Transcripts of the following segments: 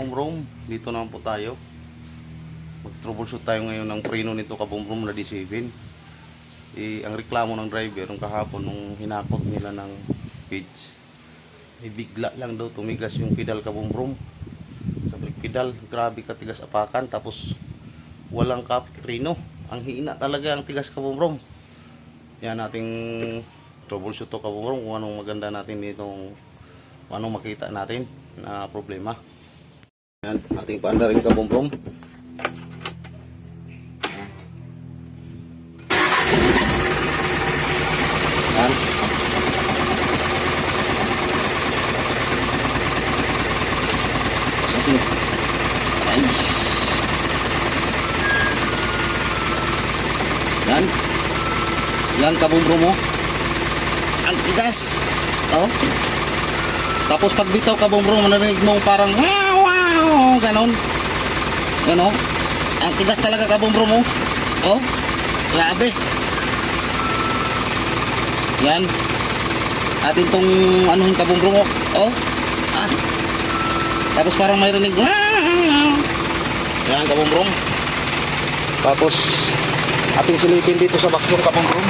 Kabumrom. Dito naman po tayo. Mag-troubleshoot tayo ngayon ng preno nito kabumrom na D7. Eh, ang reklamo ng driver nung kahapon nung hinakot nila ng page. Eh, bigla lang daw tumigas yung pedal kabumrom. Sabi pedal, grabe katigas apakan. Tapos walang kap preno. Ang hina talaga ang tigas kabumrom. Yan ating troubleshoot to kabumrom kung anong maganda natin ditong kung anong makita natin na problema. Yan, ating paanda rin kabumbrom. Yan. Sa ating ay. Yan. Yan kabumbrom mo. Ang tigas. Oh. Tapos pag bitaw ka bro, manarinig mo parang wow, wow, ganon. Ganon. Ang tigas talaga ka bro mo. Oh, grabe. Yan. Atin tong anuhin ka bro mo. Oh. Ah. Tapos parang may rinig. Yan ka bro. Tapos ating silipin dito sa vacuum ka bro.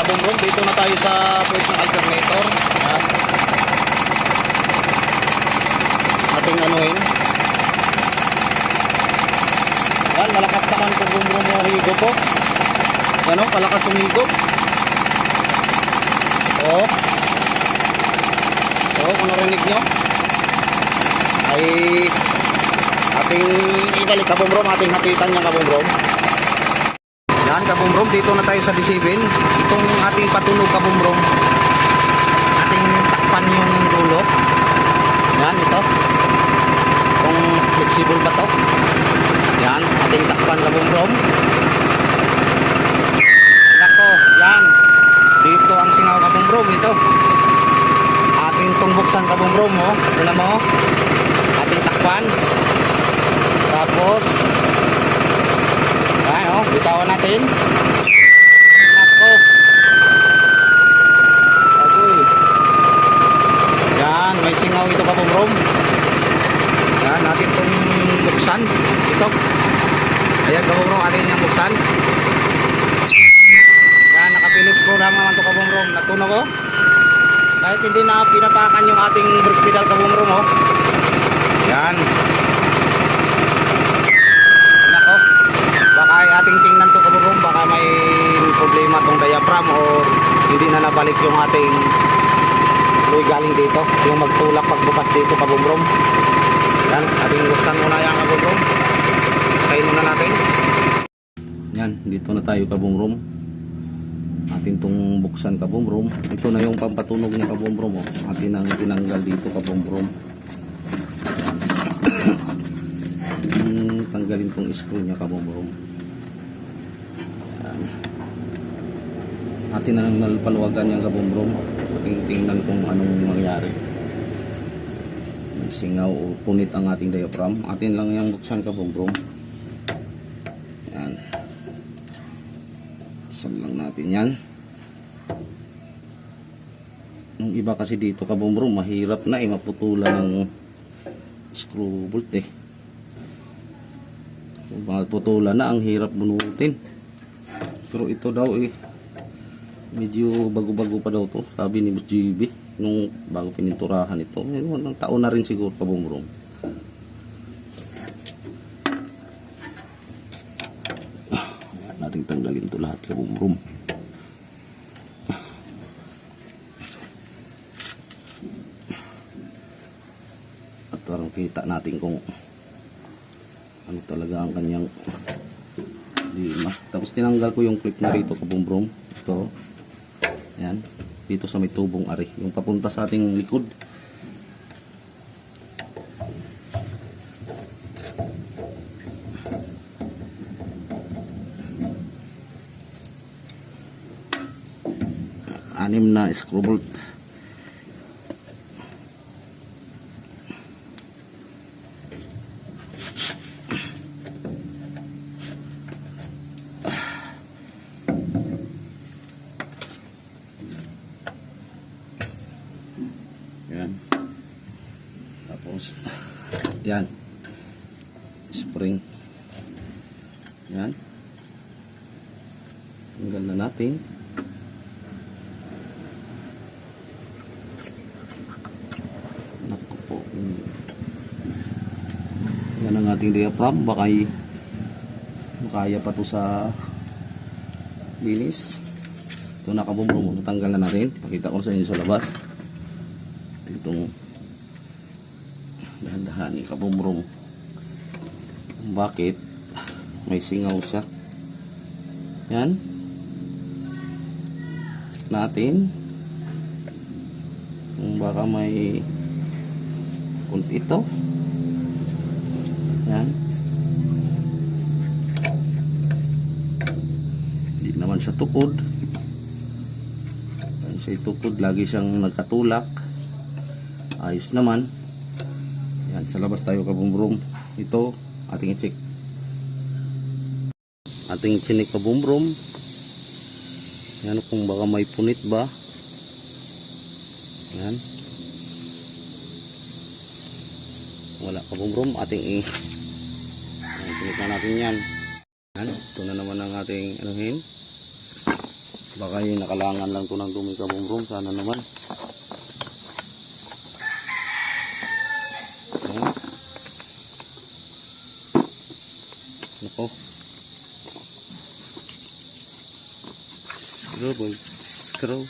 Ka bro, dito na tayo sa point alternator. Yan. Ating anuhin. Yan, malakas naman kung bumuhigo po. Ano, malakas humigo. Oo. Oo, kung narinig nyo. Ay, ating ibalik kabumbrom, ating hapitan niya kabumbrom. Yan, kabumbrom, dito na tayo sa D7. Itong ating patunog kabumbrom. Ating takpan yung dulo. Yan, ito flexible ba to? Yan ating takpan ka bumrom. Nako yan. Dito ang singaw ka bumrom ito. Ating tungbuksan ka bumrom mo tignan mo ating takpan. Tapos yan o bitawan natin. Nako. Agoy. Yan may singaw ito ka bumrom yan, natin itong buksan. Ito. Ayan, kabumrong atin yung buksan. Yan, naka-Philips screw lang naman ito kabumrong. Natunog ko. Kahit hindi na pinapakan yung ating brake pedal kabumrong oh. Yan. Nako. Baka ay ating tingnan to kabumrong. Baka may problema tong diaphragm or hindi na nabalik yung ating fluid galing dito. Yung magtulak pagbukas dito kabumrong. Yan, ating buksan muna yung kabumrom. Kain muna natin. Yan, dito na tayo kabumrom. Atin tong buksan kabumrom. Ito na yung pampatunog ng kabumrom. Oh. Atin ang tinanggal dito kabumrom. Yan. tanggalin tong screw niya kabumrom. Yan. Atin ang nalpaluwagan yung kabumrom. Ating tingnan kung anong mangyari singaw o punit ang ating diaphragm. Atin lang yung buksan ka bumbrom yan. Saan lang natin yan. Yung iba kasi dito ka bumbrom mahirap na eh maputulan ng screw bolt eh. So, maputulan na ang hirap bunutin. Pero ito daw eh medyo bago-bago pa daw to sabi ni GB nung bago pininturahan ito ng taon na rin siguro kabumrong Ayan, natin tanggalin to lahat kabumrong at parang kita natin kung ano talaga ang kanyang lima. Tapos tinanggal ko yung clip na rito kabumbrong ito. Yan dito sa may tubong ari yung papunta sa ating likod. Anim na screw bolt Yan. Tapos, yan. Spring. Yan. Tanggal na natin. Naku po. Mm. Yan ang ating diaphragm. Baka makaya pa to sa linis. Ito nakabumbrong. Natanggal na natin. Pakita ko sa inyo sa labas. Itong dahan-dahan kabumbrong. Bakit? May singaw siya. Yan. Natin. Kung baka may kunti ito. Yan. Hindi naman siya tukod. Yan siya tukod. Lagi siyang nagkatulak. Ayos naman. Yan, sa labas tayo kabumbrum. Ito, ating i-check. Ating chinik kabumbrum. Yan, kung baka may punit ba. Yan. Wala kabumbrum. Ating i... Chinik na natin yan. Yan, ito na naman ang ating anuhin. Baka yung nakalangan lang to ng dumi kabumbrum. Sana naman. Ayan. Nako. Scroll boy. Scroll.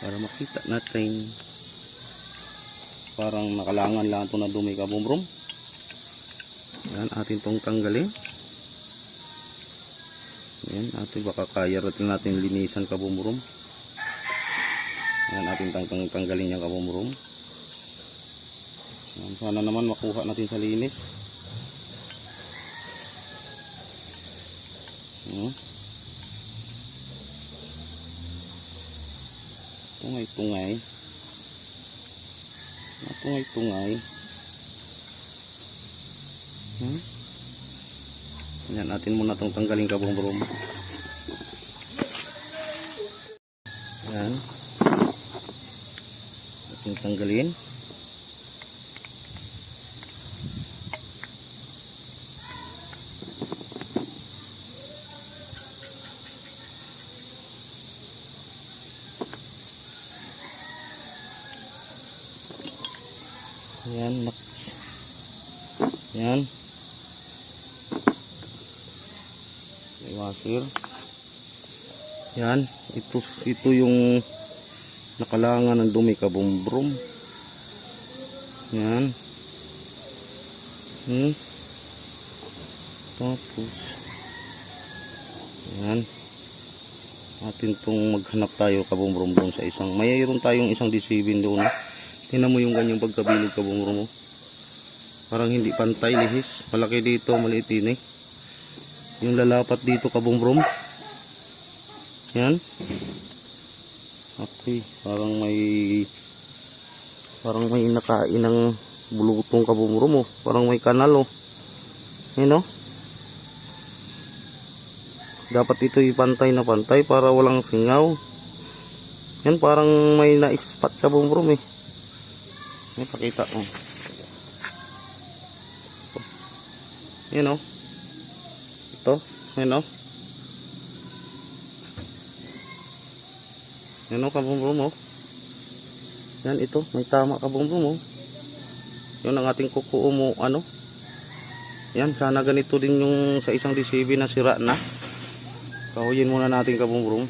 Para makita natin. Parang nakalangan lang ito na dumi ka bumrom. Yan atin tong tanggalin. Yan atin baka kaya rin natin linisan ka bumrom. Yan atin tang tang tanggalin yung ka bumrom. Yan, Sana naman makuha natin sa linis. Hmm. Tungay-tungay. Tungay-tungay. Hmm. Yan, natin muna itong tanggalin ka brom Yan. Ating tanggalin. Washer. Yan, ito ito yung nakalangan ng dumi kabumbrom. Yan. Hmm. Tapos Yan. Atin tong maghanap tayo kabumbrom doon sa isang mayroon tayong isang D7 doon. Tingnan mo yung ganyang pagkabilog kabumbrom mo. Parang hindi pantay lihis. Malaki dito, maliit din eh. Yung lalapat dito kabumbrom. Yan. Okay, parang may parang may nakain ng bulutong kabumbrom oh. Parang may kanal oh. Yan oh. Dapat ito ipantay na pantay para walang singaw. Yan parang may na-spot kabumbrom eh. May pakita oh. Yan oh. Ito, yan oh. Yan o, kabumbrum o. Yan, ito. May tama kabumbrum o. Yun ang ating kukuo mo, ano. Yan, sana ganito din yung sa isang DCB na sira na. Kahuyin muna natin kabumbrum.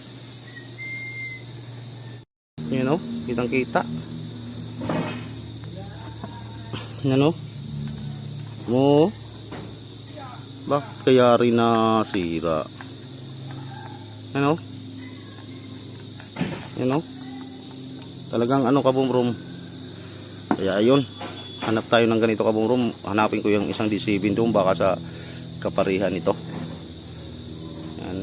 Yan o, kitang kita. Yan o. Mo. Bakit kaya rin na sira? Yan o. Yan o. Talagang ano kabumrom. Kaya ayun. Hanap tayo ng ganito kabumrom. Hanapin ko yung isang D7 doon baka sa kaparihan nito. Yan.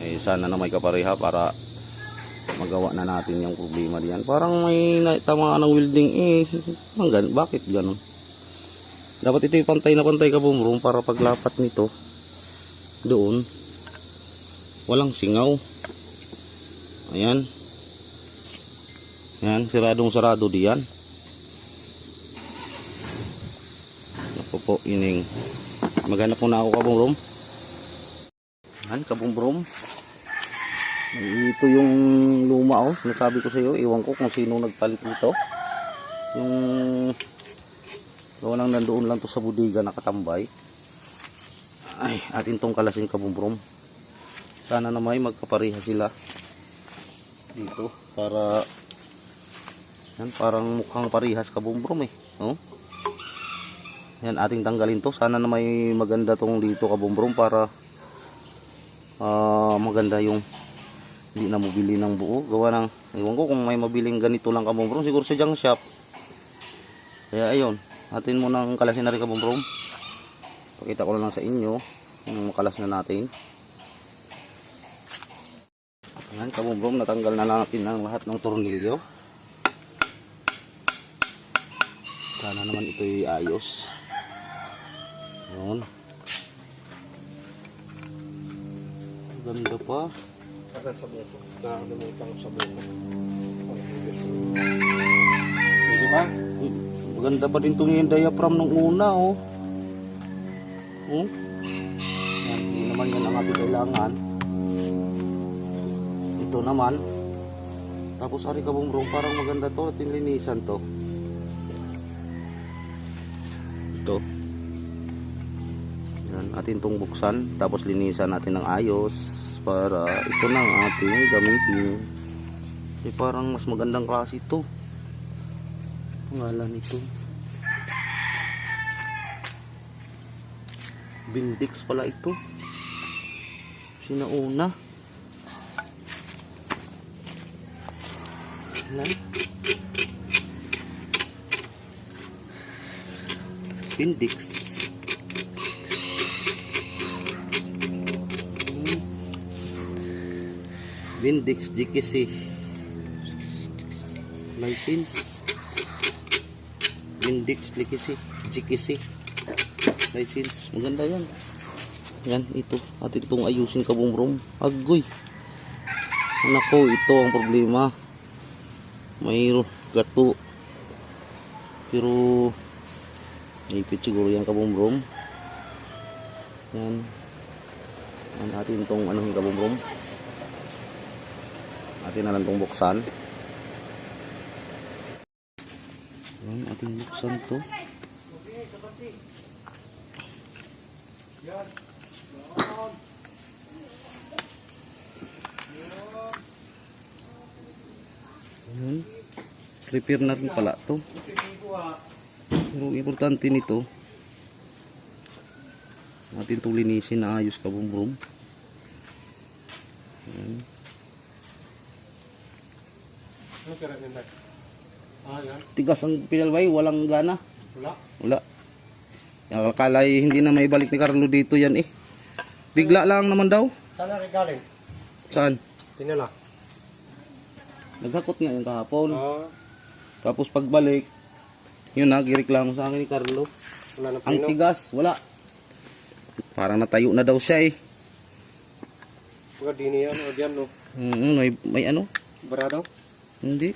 Eh, sana na may kapariha para magawa na natin yung problema diyan. Parang may tama ng welding eh. Hanggan, bakit ganun? Dapat ito pantay na pantay kabumrom para paglapat nito doon walang singaw ayan Yan, siradong sarado diyan. Ako po, ining. Maghanap muna ako kabumbrom. Yan, kabumbrom. Ito yung luma oh. Sinasabi ko sa iyo, iwan ko kung sino nagpalit nito. Yung gawa lang nandoon lang to sa budiga nakatambay. Ay, atin tong kalasin kabumbrom. Sana na may magkapareha sila dito para yan parang mukhang parihas kabumbrom eh oh yan ating tanggalin to. Sana na may maganda tong dito kabumbrom para ah, maganda yung hindi na mabili ng buo. Gawa ng iwan ko kung may mabiling ganito lang kabumbrom siguro sa junk shop. Kaya ayun atin mo ng kalasin na rin kabumbrom pakita ko lang sa inyo yung makalas na natin Ayan, kabumbrom, natanggal na natin ang lahat ng tornilyo. Sana naman ito'y ayos. Ayan. Ganda pa. Saka sa buto. Nakakalimutan ko sa buto. Pwede ba? Maganda pa din itong yung diaphragm nung una, oh. Oh. Yan, hindi naman yan ang ating kailangan. Ito naman. Tapos ari kabumbrom, parang maganda to. Ating linisan to. Ito. Yan, atin tong buksan. Tapos linisan natin ng ayos. Para ito na ang ating gamitin. Eh, parang mas magandang klase ito pangalan nito? Bindix pala ito. Sinauna. Bindix. Bindix GKC license Index Likisi Jikisi. License Maganda yan. Yan ito. At itong ayusin kabumbrom Agoy. Nako ito ang problema. Mayroon gato. Pero Ipit siguro yan kabumbrom Yan. Yan atin itong ano yung kabumbrom Atin na lang itong buksan Yan, ating buksan to. Yan. Repair na rin pala to. Pero importante nito, natin itong linisin na ayos ka. Ano kira nila? Ah, yan. Tigas ang pinalbay, walang gana. Wala. Wala. Yung akala ay hindi na may balik ni Carlo dito yan eh. Bigla lang naman daw. Saan na galing? Saan? Tinala. Naghakot nga yung kahapon. Ah, Tapos pagbalik, yun na, gireklamo sa akin ni Carlo. wala na Ang pino. tigas, wala. Parang natayo na daw siya eh. Pagka dini yan o dyan no. Mm, may, may ano? Barado. Hindi.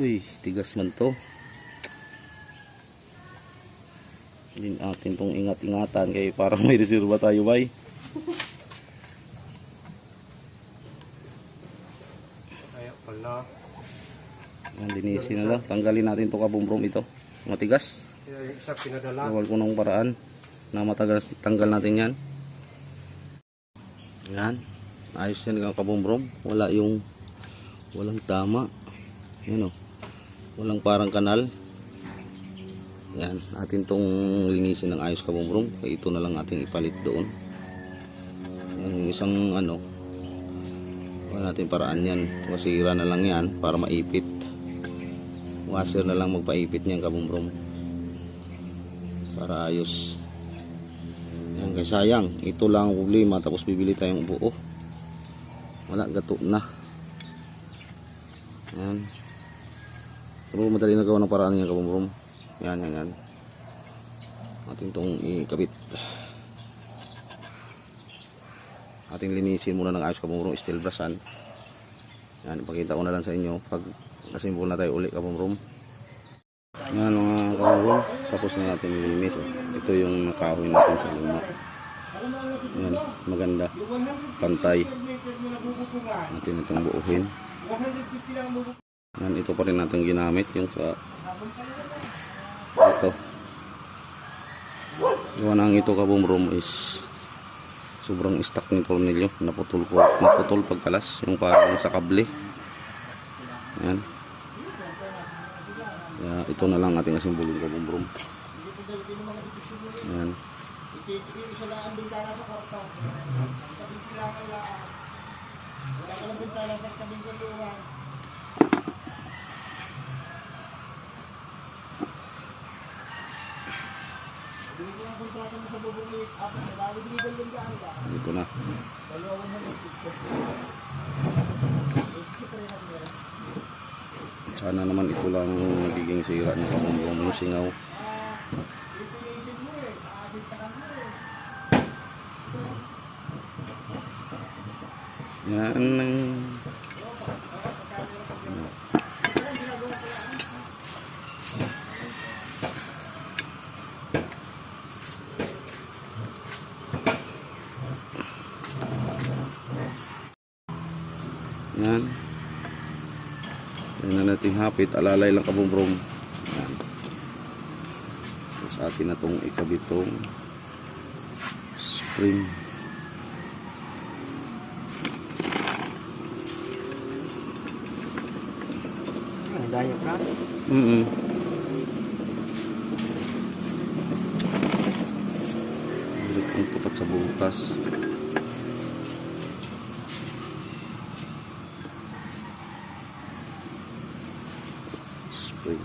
Uy, tigas man to. Hindi natin tong ingat-ingatan kay parang may reserva tayo bay. Ay, wala. Yan, linisin na lang. Tanggalin natin to kabumbrom ito. Matigas. Isa pinadala. Gawal ko ng paraan na matagal tanggal natin yan. Yan. Ayos yan ang kabumbrom. Wala yung walang tama. Yan o. Walang parang kanal. Yan. Atin tong linisin ng ayos kabumbrom. Kaya ito na lang ating ipalit doon. Yung isang ano. Wala natin paraan yan. Masira na lang yan para maipit. Washer na lang magpaipit niyan kabumbrom para ayos yan kay sayang ito lang ang problema tapos bibili tayong buo wala gato na yan pero madali na gawa ng paraan yan kabumrum yan yan yan ating tong ikabit ating linisin muna ng ayos kabumrum steel brushan Yan, ipakita ko na lang sa inyo pag nasimbol na tayo uli kabumrom. Yan mga kabumrom, tapos na natin. Oh. Ito yung nakahoy natin sa luma. Yan, maganda. Pantay. Natin itong buuhin. Yan, ito pa rin natin ginamit yung sa ito. Gawa nang ito kabumrom is sobrang stock ni Cornelio. Naputol ko, naputol pagkalas yung parang sa kable. Yan. Kaya ito na lang ating asimbolin kabumrom. Yan. Ito na. Sana naman ito lang magiging sira ng kabumrom yung singaw. Yan ang Yan. Yan na natin hapit. Alalay lang kabumbrom. Yan. Sa atin na itong ikabitong spring. Daya ka. Mm -mm. Hirap ang tukat sa butas. Spring.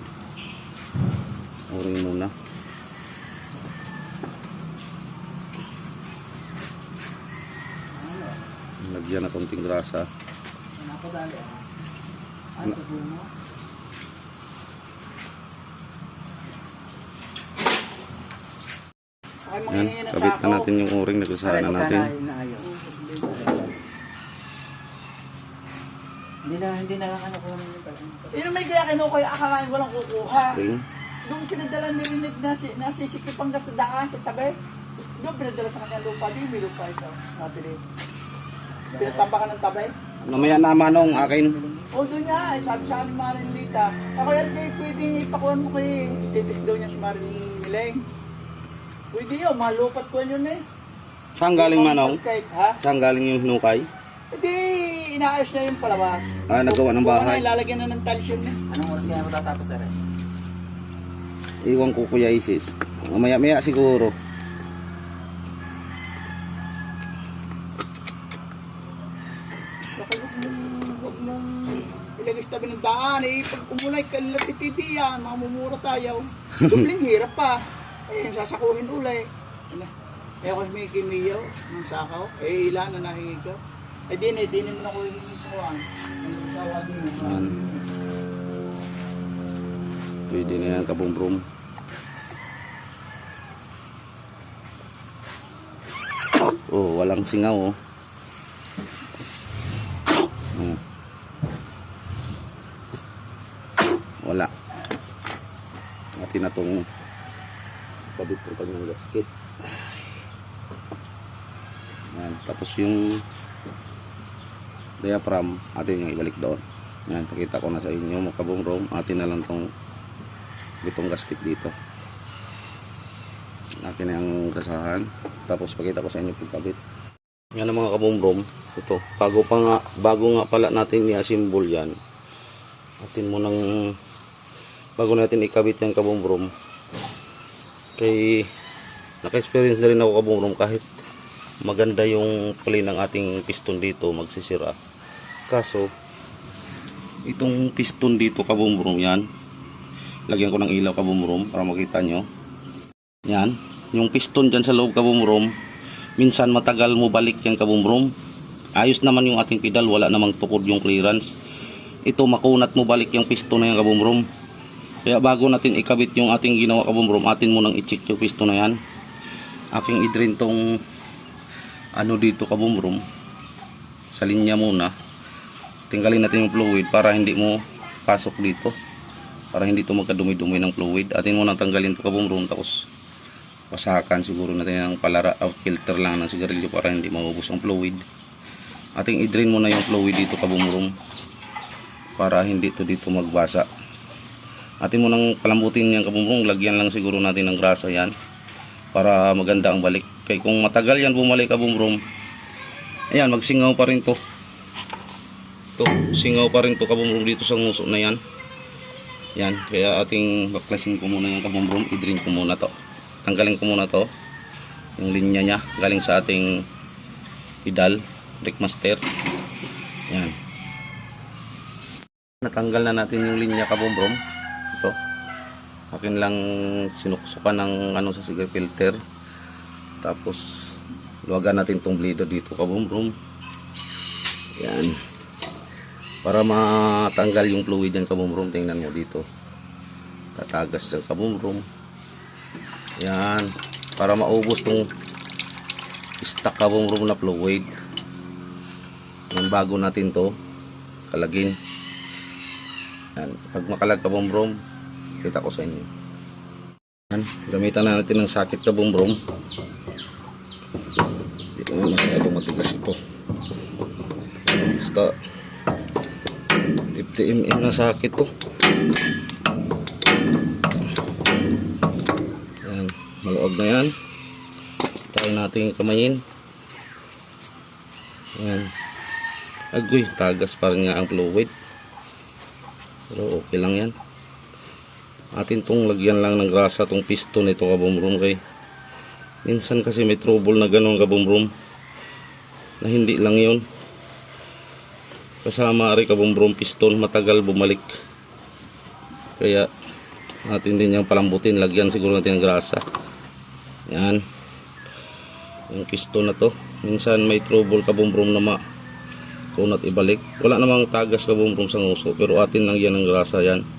Oring muna. Lagyan na konting grasa. Ano? Yan, kabit na natin gusahan na natin. Hindi na, hindi na ano ko naman yung pagkain. Yun may kaya kinukuha, akalain walang kukuha. Spring. Doon pinadala ni Rinig na, si, na sisikip ang sa daan sa tabi. Doon pinadala sa kanya lupa, di may lupa ito. Nabili. Pinatambakan ng tabi. Namaya na manong akin. O doon nga, eh, sabi sa akin Marin Lita, ako yan kay pwedeng ipakuhan mo kay titik daw niya si Marin Mileng. Pwede yun, malupat ko yun eh. Saan galing manong? Kahit, ha? Saan galing yung hinukay? Hindi, inaayos na yung palabas. Ah, nagawa ng Buka bahay. na, ilalagyan na ng tiles yun eh. Anong oras kaya matatapos na rin? Iwan ko kuya Isis. Mamaya maya siguro. Ilagay sa tabi ng daan eh. Pag umunay ka latititi yan, mamumura tayo. Dubling hirap pa. Eh, sasakuhin uli. Ano? Eh ako may kimiyaw ng sakaw. Eh, ilan na nahingi ko. Eh, di na, di naman ako yung sisukuhan. Ang sawa din. Yan. Pwede na yan kabumbrum. Oh, walang singaw oh. Hmm. Wala. Atin na itong kabit ng kanyang gasket. Yan. Tapos yung diaphragm atin yung ibalik doon. Yan, pakita ko na sa inyo mga. Atin na lang tong bitong gasket dito. Akin na yung gasahan. Tapos pakita ko sa inyo pagkabit. Yan ang mga kabumrom. Ito, bago pa nga, bago nga pala natin i-assemble yan. Atin mo nang bago natin ikabit yan kabumrom. Kay naka-experience na rin ako kabumrom kahit maganda yung play ng ating piston dito magsisira. Kaso itong piston dito kabumrom yan. Lagyan ko ng ilaw kabumrom para makita nyo. Yan. Yung piston dyan sa loob kabumrom minsan matagal mo balik yan kabumrom ayos naman yung ating pedal wala namang tukod yung clearance. Ito makunat mo balik yung piston na yan kabumrom kaya bago natin ikabit yung ating ginawa kabumrom atin mo nang i-check yung piston na yan. Aking i-drain tong ano dito kabumrom sa linya muna tinggalin natin yung fluid para hindi mo pasok dito. Para hindi to magkadumi-dumi ng fluid. Atin muna tanggalin to kabumrom tapos pasakan siguro natin ng palara o filter lang ng sigarilyo para hindi maubos ang fluid. Ating i-drain muna yung fluid dito kabumrom para hindi to dito magbasa. Atin mo nang palambutin yung kabumrong, lagyan lang siguro natin ng grasa yan para maganda ang balik. Kaya kung matagal yan bumalik kabumrong, ayan, magsingaw pa rin to. To, singaw pa rin to kabumrong dito sa nguso na yan. Yan, kaya ating baklasin ko muna yung kabumrong, i-drain ko muna to. Tanggalin ko muna to, yung linya niya, galing sa ating pedal, Rickmaster. Yan. Natanggal na natin yung linya kabumbrom. Akin lang sinuksukan ng ano sa cigar filter. Tapos luwagan natin tong bleeder dito kabumbrom. Yan. Para matanggal yung fluid yan kabumbrom. Tingnan mo dito. Tatagas dyan kabumbrom. Yan. Para maubos tong stock kabumbrom na fluid. Yan bago natin to kalagin. Yan. Pag makalag ka bumbrom, kita ko sa inyo. Yan. Gamitan na natin ng sakit ka bumbrom. Hindi ko na masyadong matigas ito. Basta 50 mm na sakit to. Yan. Maluwag na yan. Tayo natin kamayin. Yan. Agoy, tagas pa rin nga ang fluid. Pero okay lang yan. Atin tong lagyan lang ng grasa tong piston nito kabumrum kay. Minsan kasi may trouble na ganun kabumrum. Na hindi lang yun. Kasama rin kabumrum piston matagal bumalik. Kaya atin din yung palambutin. Lagyan siguro natin ng grasa. Yan. Yung piston na to. Minsan may trouble kabumrum na ma kunat ibalik. Wala namang tagas kabumrum sa nguso pero atin lang yan ng grasa yan.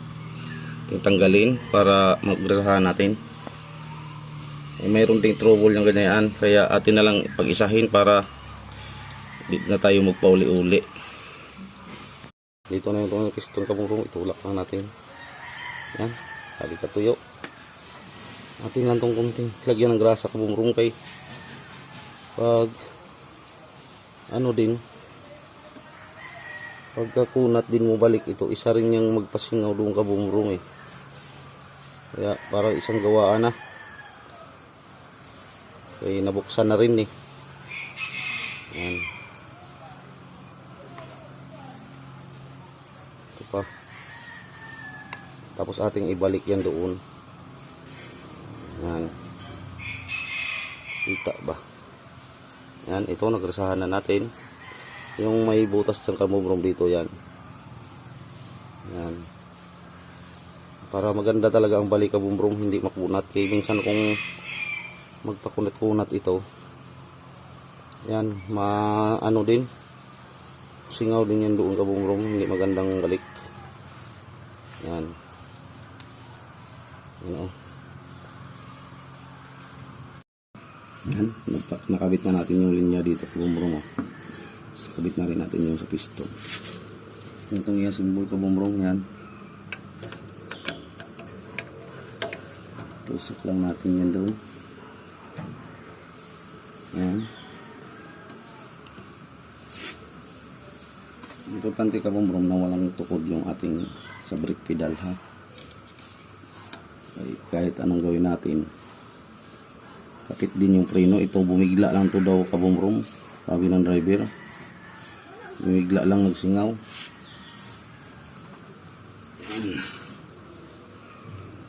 Tanggalin para maggrasahan natin. Eh, mayroon ding trouble yung ganyan kaya atin na lang pag-isahin para di na tayo magpauli-uli. Dito na yung piston kabumrum itulak lang natin. Yan, hali ka tuyo. Atin lang tong kunting lagyan ng grasa kabumrum kay pag ano din pagkakunat din mo balik ito isa rin yung magpasingaw doon ka bumurong eh kaya para isang gawaan na. Kaya nabuksan na rin eh. Yan ito pa. Tapos ating ibalik yan doon. Yan kita ba? Yan ito nagresahan na natin. Yung may butas dyan kamumrom dito yan para maganda talaga ang balik kabumbrong hindi makunat kaya minsan kung magpakunat-kunat ito yan ma ano din singaw din yan doon kabumbrong hindi magandang balik yan yan oh. yan nagpa- nakabit na natin yung linya dito kabumbrong oh Sabit na rin natin yung sa piston. Itong yung symbol kabumbrong yan. Tusok lang natin yan doon. Yan. Importante kabumbrong na walang tukod yung ating sa brake pedal ha. Ay, kahit anong gawin natin. Kapit din yung preno. Ito bumigla lang to daw kabumbrong. Sabi ng driver. Bumigla lang nagsingaw.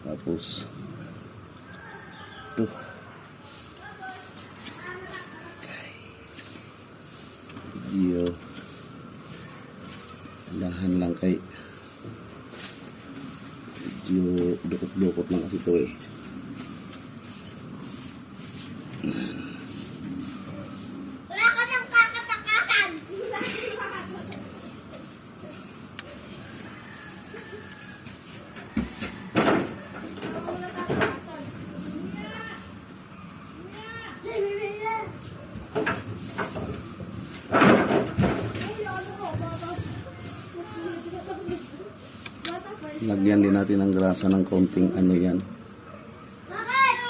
Tapos ito. Video. Dahan lang kay video dukot-dukot lang kasi ito eh. Wala ka ng kakatakasan! Lagyan din natin ng grasa ng konting ano yan.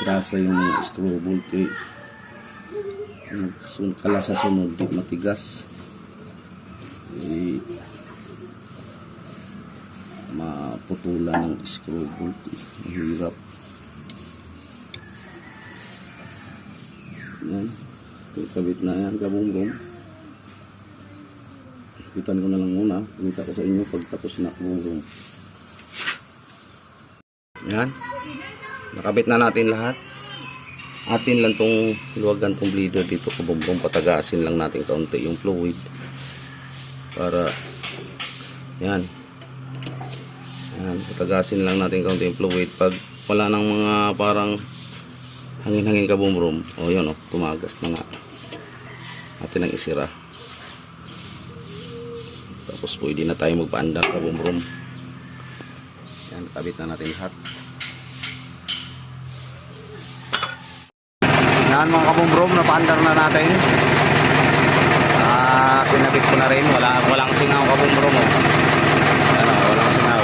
Grasa yung screw bolt eh. Kala sa sunod, di matigas. Eh, maputulan ng screw bolt. Eh. Mahirap. Yan. Kabit na yan, kabungbong. Kapitan ko na lang muna. Kumita ko sa inyo pag tapos na kabungbong. Yan. Nakabit na natin lahat. Atin lang tong luwagan tong bleeder dito. Kabumbong patagasin lang natin kaunti yung fluid. Para yan. Yan patagasin lang natin kaunti yung fluid. Pag wala nang mga parang hangin-hangin kabumrom o yun o tumagas na nga atin ang isira. Tapos pwede na tayo magpaandar kabumrom yan kabit na natin lahat Yan mga kabumbrom, napaandar na natin. Ah, kinabit ko na rin. Wala, walang singaw kabumbrom. Oh. Ano, walang singaw.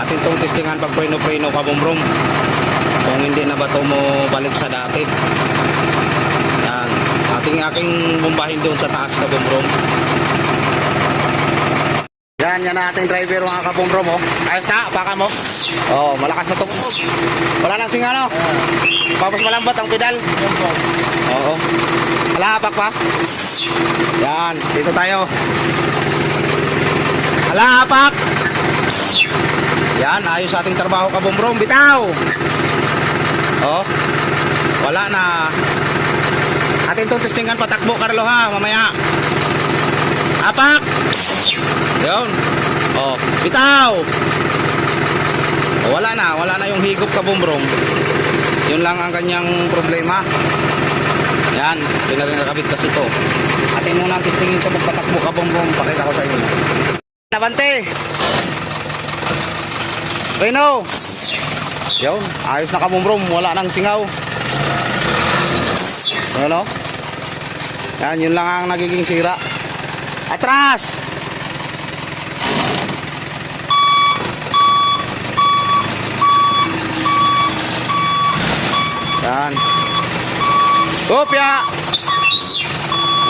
Atin tong testingan pag preno-preno kabumbrom. Kung hindi na ba ito mo balik sa dati. Yan. Ating aking bombahin doon sa taas kabumbrom. Yan, yan ang ating driver mga kabumbrom. Oh. Ayos na, baka mo. Oh, malakas na tumunog. Wala nang singaw, no? Tapos malambot ang pedal. Oo. Alapak pa. Yan, dito tayo. Alapak. Yan, ayos ating trabaho kabumbrom. Bitaw. Oh. Wala na. Atin itong testingan patakbo, Carlo ha, mamaya. Apak. Yun. Oh, bitaw. Oh, wala na, wala na yung higop kabumbrom. Yun lang ang kanyang problema. Yan, hindi na rin nakabit kasi ito. Atin muna ang testingin ito magpatakbo ka bumbong. Pakita ko sa inyo. Nabante! Reno! Yun, ayos na kabumbrom. Wala nang singaw. Ano? Yan, yun lang ang nagiging sira. Atras! Yan. Kopya.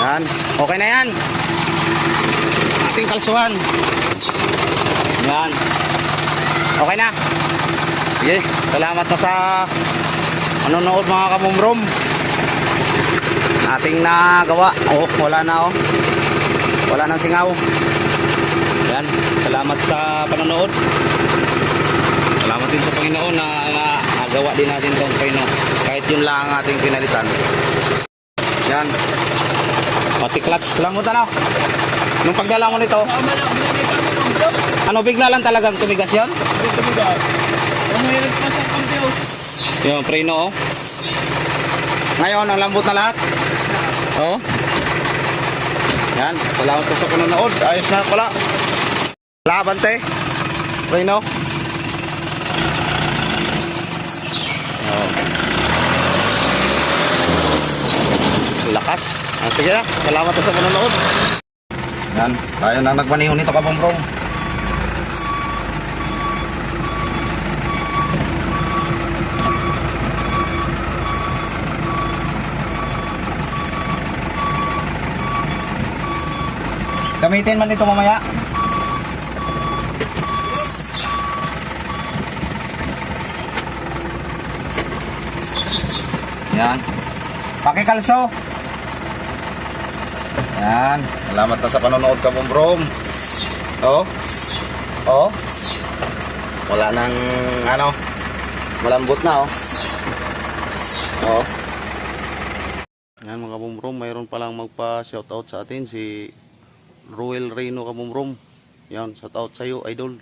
Yan. Okay na yan. Ating kalsuhan. Yan. Okay na. Sige. Salamat na sa manonood mga kamumrom. Ating nagawa. Oh, wala na oh. Wala nang singaw. Yan. Salamat sa panonood. Salamat din sa Panginoon na, na nagawa din natin itong preno. Kahit yun lang ang ating pinalitan. Yan. Pati clutch lang mo tanaw. Nung pagdala mo nito, ano bigla lang talagang tumigas yun? Yung preno oh. Ngayon, ang lambot na lahat. Oh. Yan. Salamat po sa panonood. Ayos na pala. Labante. Preno. Oh. Lakas. Ah, sige na. Salamat sa panonood. Yan. Tayo na nagmaniho nito kabombrong. Gamitin man ito mamaya. Yan. Pakikalso. Yan. Salamat na sa panonood ka, Brom. Oh. Oh. Wala nang ano. Malambot na oh. Oh. Yan mga kabumrom, mayroon palang magpa-shoutout sa atin si Ruel Reyno kabumrom. Yan, shoutout sa iyo, idol.